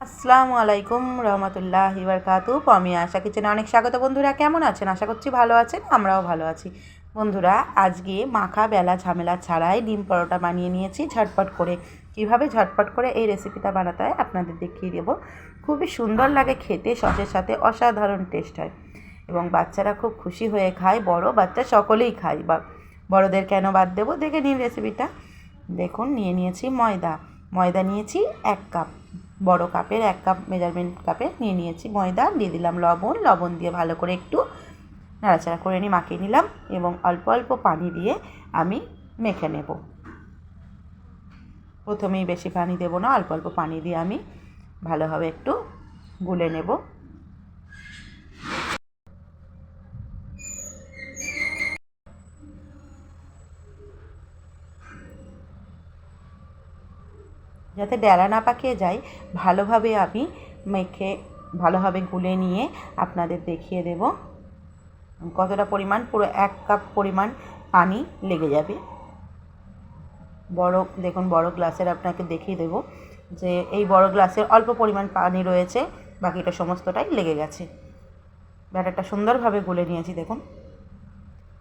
আসসালামু আলাইকুম রহমতুল্লাহ বারকাতু। আমি আশা কিচেনে অনেক স্বাগত। বন্ধুরা, কেমন আছেন? আশা করছি ভালো আছেন, আমরাও ভালো আছি। বন্ধুরা, আজকে মাখা বেলা ঝামেলা ছাড়াই ডিম পরোটা বানিয়ে নিয়েছি। ঝটপট করে, কীভাবে ঝটপট করে এই রেসিপিটা বানাতে হয় আপনাদের দেখিয়ে দেবো। খুবই সুন্দর লাগে খেতে, সসের সাথে অসাধারণ টেস্ট হয়। এবং বাচ্চারা খুব খুশি হয়ে খায়, বড় বাচ্চা সকলেই খায়। বা বড়দের কেন বাদ দেবো? দেখে নিন রেসিপিটা। দেখুন, নিয়ে নিয়েছি ময়দা। ময়দা নিয়েছি এক কাপ। বড় কাপের, এক কাপ মেজারমেন্ট কাপে নিয়ে নিয়েছি। ময়দা দিয়ে দিলাম লবণ লবণ দিয়ে ভালো করে একটু নাড়াচাড়া করে নিয়ে মাখিয়ে নিলাম এবং অল্প অল্প পানি দিয়ে আমি মেখে নেব। প্রথমেই বেশি পানি দেবো না, অল্প অল্প পানি দিয়ে আমি ভালোভাবে একটু গুলে নেব। যাতে ডেলা না পাকিয়ে যায়, ভালোভাবে আমি মেখে, ভালোভাবে গুলে নিয়ে আপনাদের দেখিয়ে দেব। কতটা পরিমাণ, পুরো এক কাপ পরিমাণ পানি লেগে যাবে। বড়, দেখুন বড় গ্লাসের আপনাকে দেখিয়ে দেব যে এই বড় গ্লাসের অল্প পরিমাণ পানি রয়েছে, বাকিটা সমস্তটাই লেগে গেছে। ব্যাটারটা সুন্দরভাবে গুলে নিয়েছি, দেখুন।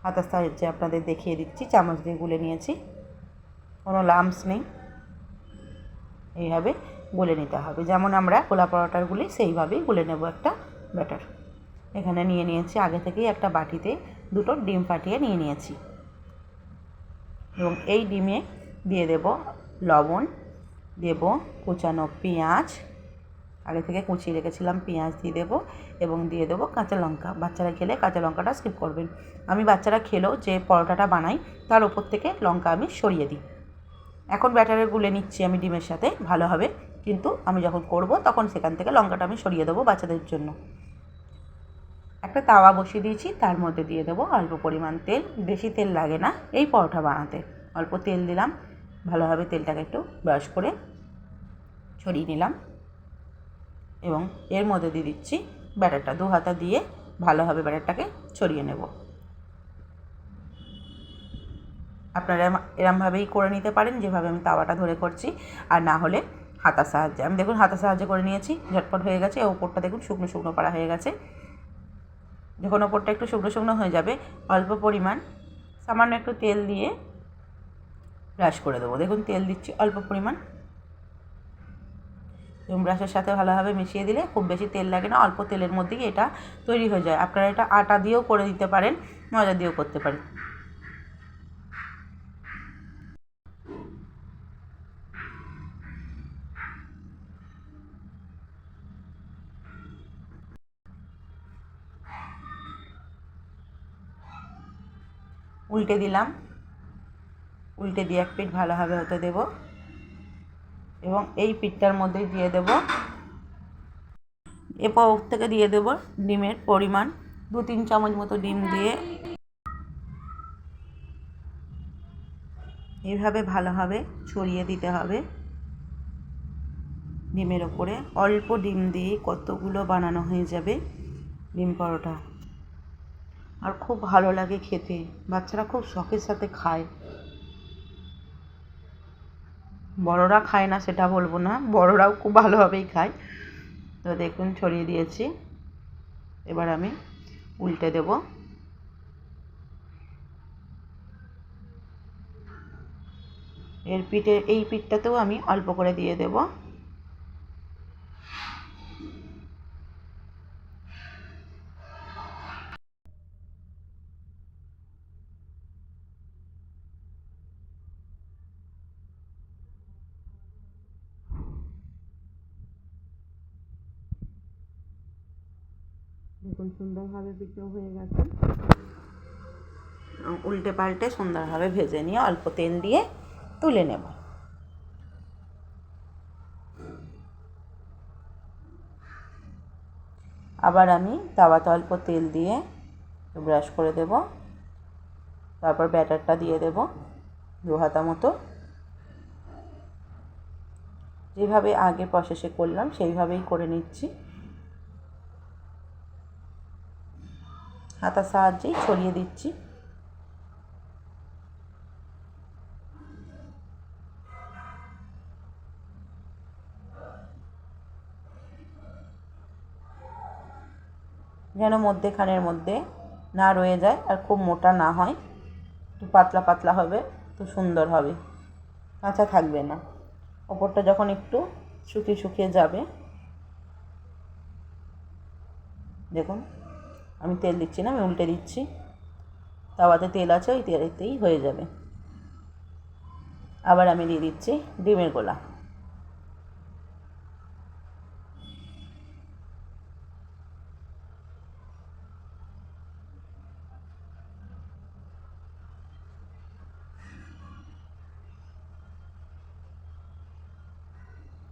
হাতার সাহায্যে আপনাদের দেখিয়ে দিচ্ছি, চামচ দিয়ে গুলে নিয়েছি। কোনো লামস নেই। এইভাবে গুলে নিতে হবে। যেমন আমরা কোলা পরোটার গুলি সেইভাবেই গুলে নেব একটা ব্যাটার। এখানে নিয়ে নিয়েছি, আগে থেকেই একটা বাটিতে দুটো ডিম ফাটিয়ে নিয়ে নিয়েছি। এবং এই ডিমে দিয়ে দেব লবণ, দেব কুচানো পেঁয়াজ, আগে থেকে কুচিয়ে রেখেছিলাম পেঁয়াজ দিয়ে দেবো এবং দিয়ে দেবো কাঁচা লঙ্কা। বাচ্চারা খেলে কাঁচা লঙ্কাটা স্কিপ করবেন। আমি বাচ্চারা খেলেও যে পরোটাটা বানাই তার ওপর থেকে লঙ্কা আমি সরিয়ে দিই। এখন ব্যাটারে গুলে নিচ্ছি আমি ডিমের সাথে, ভালো হবে। কিন্তু আমি যখন করব তখন সেখান থেকে লঙ্কাটা আমি সরিয়ে দেবো বাচ্চাদের জন্য। একটা তাওয়া বসিয়ে দিয়েছি, তার মধ্যে দিয়ে দেবো অল্প পরিমাণ তেল, বেশি তেল লাগে না, এই পরোটা বানাতে। অল্প তেল দিলাম ভালোভাবে তেলটাকে একটু ব্রাশ করে ছড়িয়ে নিলাম। এবং এর মধ্যে দিয়ে দিচ্ছি ব্যাটারটা, দু হাতা দিয়ে ভালোভাবে ব্যাটারটাকে ছড়িয়ে নেব। আপনারা এরমভাবেই করে নিতে পারেন, যেভাবে আমি তাওয়াটা ধরে করছি। আর না হলে হাতার সাহায্যে। আমি দেখুন হাতার সাহায্যে করে নিয়েছি, ঝটপট হয়ে গেছে। ওপরটা দেখুন শুকনো শুকনো পাড়া হয়ে গেছে। যখন ওপরটা একটু শুকনো শুকনো হয়ে যাবে, অল্প পরিমাণ সামান্য একটু তেল দিয়ে ব্রাশ করে দেবো। দেখুন তেল দিচ্ছি অল্প পরিমাণ। এবং ব্রাশের সাথে ভালোভাবে মিশিয়ে দিলে খুব বেশি তেল লাগে না, অল্প তেলের মধ্যেই এটা তৈরি হয়ে যায়। আপনারা এটা আটা দিয়েও করে দিতে পারেন, ময়দা দিয়েও করতে পারেন। উল্টে দিলাম। উল্টে দিয়ে এক পিঠ ভালোভাবে হতে দেব। এবং এই পিঠটার মধ্যেই দিয়ে দেব। এরপর থেকে দিয়ে দেব ডিমের পরিমাণ। দু তিন চামচ মতো ডিম দিয়ে এইভাবে ভালোভাবে ছড়িয়ে দিতে হবে। ডিমের ওপরে অল্প ডিম দিয়ে কতগুলো বানানো হয়ে যাবে ডিম পরোটা। আর খুব ভালো লাগে খেতে। বাচ্চারা খুব শখের সাথে খায়। বড়রা খায় না, সেটা বলব না। বড়রাও খুব ভালোভাবেই খায়। তো দেখুন, ছড়িয়ে দিয়েছি। এবার আমি উল্টে দেব। এর পিঠে, এই পিঠটাতেও আমি অল্প করে দিয়ে দেবো। দেখুন সুন্দরভাবে পিঠে হয়ে গেছে। উল্টে পাল্টে সুন্দরভাবে ভেজে নিয়ে অল্প তেল দিয়ে তুলে নেব। আবার আমি তাওয়াতে অল্প তেল দিয়ে ব্রাশ করে দেব। তারপর ব্যাটারটা দিয়ে দেব দু হাতা মতো। যেভাবে আগে প্রসেসে করলাম, সেইভাবেই করে নিচ্ছি। হাতার সাহায্যেই ছড়িয়ে দিচ্ছি। যেন মধ্যেখানের মধ্যে না রয়ে যায় আর খুব মোটা না হয়। একটু পাতলা পাতলা হবে তো সুন্দর হবে। কাঁচা থাকবে না। ওপরটা যখন একটু শুকিয়ে শুকিয়ে যাবে, দেখুন। আমি তেল দিচ্ছি না, আমি উল্টে দিচ্ছি। তাওয়াতে তেল আছে, ওই তেলেতেই হয়ে যাবে। আবার আমি দিয়ে দিচ্ছি ডিমের গোলা।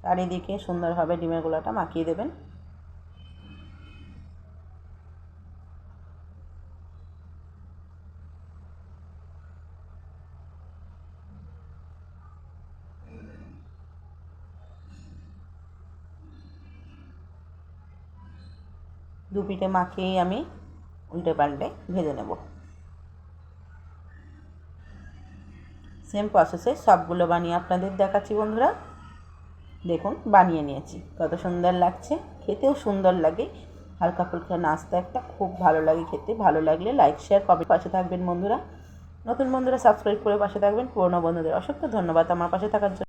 চারিদিকে সুন্দরভাবে ডিমের গোলাটা মাখিয়ে দেবেন। দু পিঠে মাখিয়েই আমি উল্টে পাল্টে ভেজে নেব। সেম প্রসেসে সবগুলো বানিয়ে আপনাদের দেখাচ্ছি বন্ধুরা। দেখুন, বানিয়ে নিয়েছি। কত সুন্দর লাগছে, খেতেও সুন্দর লাগে। হালকা ফুলকা নাস্তা একটা, খুব ভালো লাগে খেতে। ভালো লাগলে লাইক শেয়ার কবে পাশে থাকবেন বন্ধুরা। নতুন বন্ধুরা সাবস্ক্রাইব করে পাশে থাকবেন। পুরোনো বন্ধুদের অসংখ্য ধন্যবাদ আমার পাশে থাকার জন্য।